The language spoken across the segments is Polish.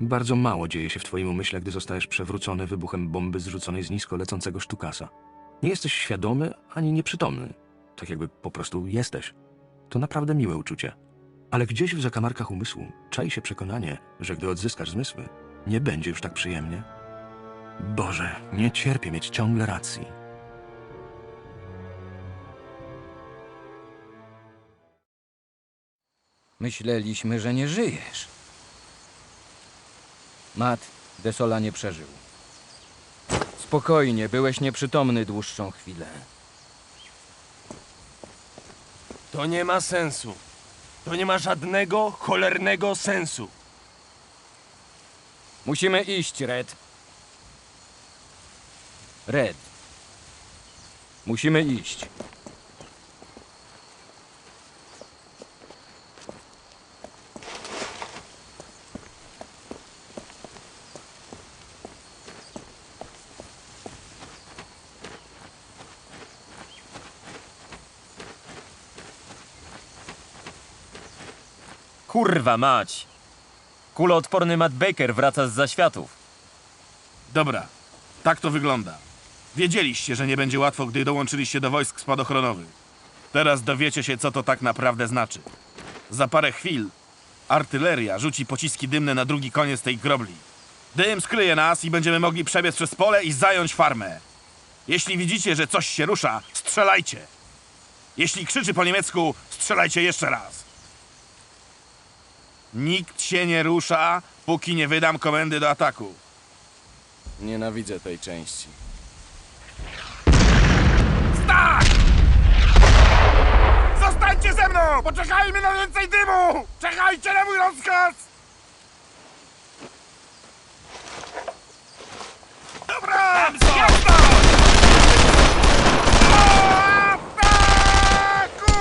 Bardzo mało dzieje się w twoim umyśle, gdy zostajesz przewrócony wybuchem bomby zrzuconej z nisko lecącego sztukasa. Nie jesteś świadomy ani nieprzytomny. Tak jakby po prostu jesteś. To naprawdę miłe uczucie. Ale gdzieś w zakamarkach umysłu czai się przekonanie, że gdy odzyskasz zmysły, nie będzie już tak przyjemnie. Boże, nie cierpię mieć ciągle racji. Myśleliśmy, że nie żyjesz. Matt, Desola nie przeżył. Spokojnie, byłeś nieprzytomny dłuższą chwilę. To nie ma sensu. To nie ma żadnego cholernego sensu. Musimy iść, Red. Red. Musimy iść. Kurwa mać! Kuloodporny Matt Baker wraca z zaświatów. Dobra, tak to wygląda. Wiedzieliście, że nie będzie łatwo, gdy dołączyliście do wojsk spadochronowych. Teraz dowiecie się, co to tak naprawdę znaczy. Za parę chwil artyleria rzuci pociski dymne na drugi koniec tej grobli. Dym skryje nas i będziemy mogli przebiec przez pole i zająć farmę. Jeśli widzicie, że coś się rusza, strzelajcie. Jeśli krzyczy po niemiecku, strzelajcie jeszcze raz. Nikt się nie rusza, póki nie wydam komendy do ataku. Nienawidzę tej części. Zostańcie ze mną! Poczekajmy na więcej dymu! Czekajcie na mój rozkaz! Dobra! Jazda! Ataku!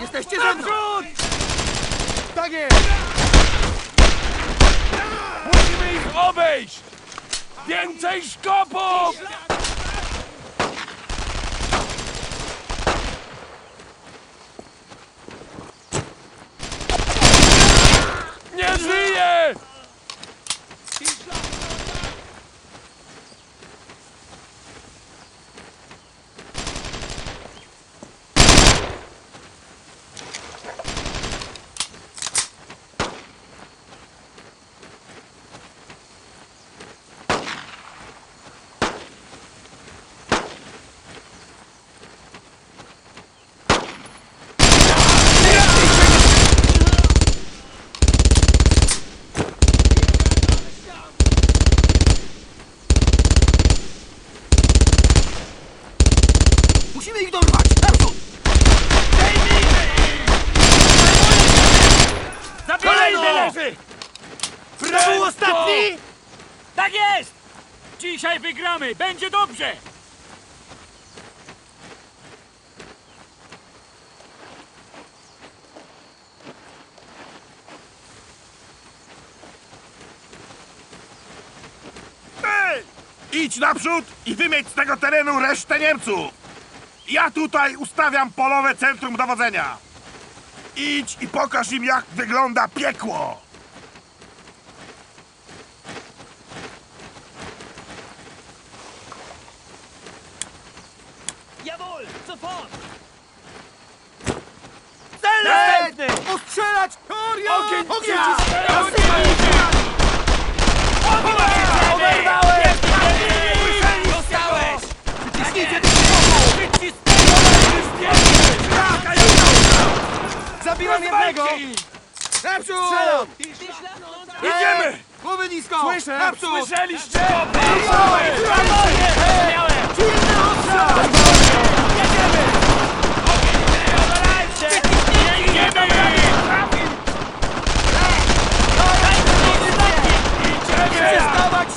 Jesteście ze mną! Tak jest! Musimy obejść! Więcej szkopów! Nie żyje! Musimy ich dorwać! Naprzód! Kolejny leży! To był ostatni! Tak jest! Dzisiaj wygramy! Będzie dobrze! Idź naprzód i wymieć z tego terenu resztę Niemców! Ja tutaj ustawiam polowe centrum dowodzenia! Idź i pokaż im, jak wygląda piekło! Jawohl! Sofort! Następny! Ostrzelać! Ogień Ognia! Oberwałem! Naprzód! Strzelam! Idziemy! Głowy nisko! Słyszę! Naprzód! Słyszeliście? Przestawać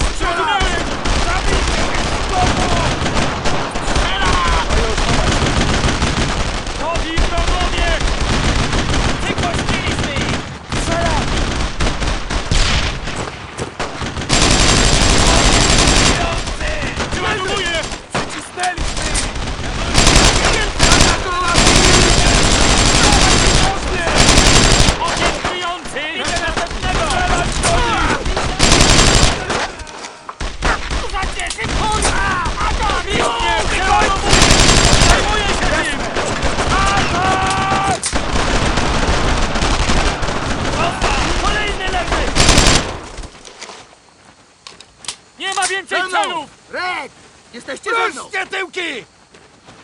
Ze mną! celów! Red! Jesteście ze mną! Tyłki!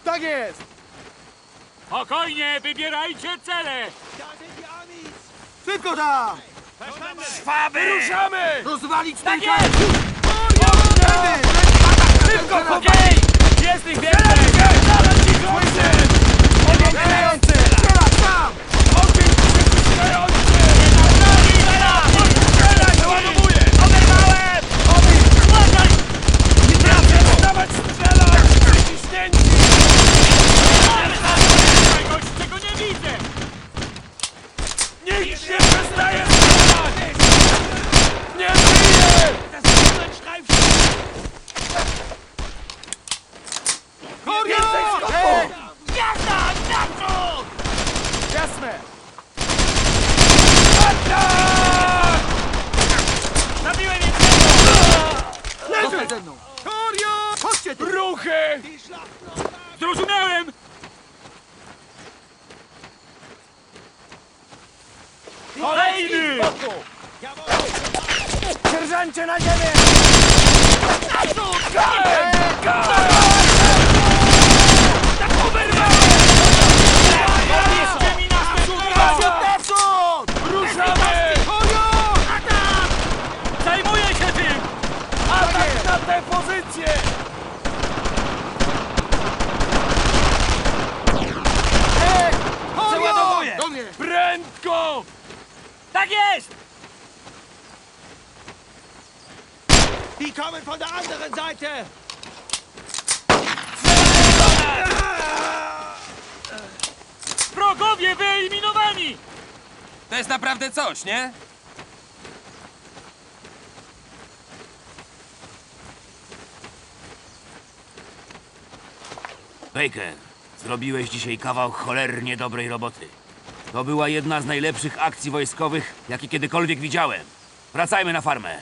Tak jest! Spokojnie, wybierajcie cele! Szybko tam! Szwaby! Ruszamy! Rozwalić Tak ten jest! Chodźcie tu! Ruchy! Zrozumiałem! Kolejny! Sierżancie na ziemię! Jeszcze Tak jest! Die kommen von der anderen Seite! Wrogowie wyeliminowani! To jest naprawdę coś, nie? Baker, zrobiłeś dzisiaj kawał cholernie dobrej roboty. To była jedna z najlepszych akcji wojskowych, jakie kiedykolwiek widziałem. Wracajmy na farmę.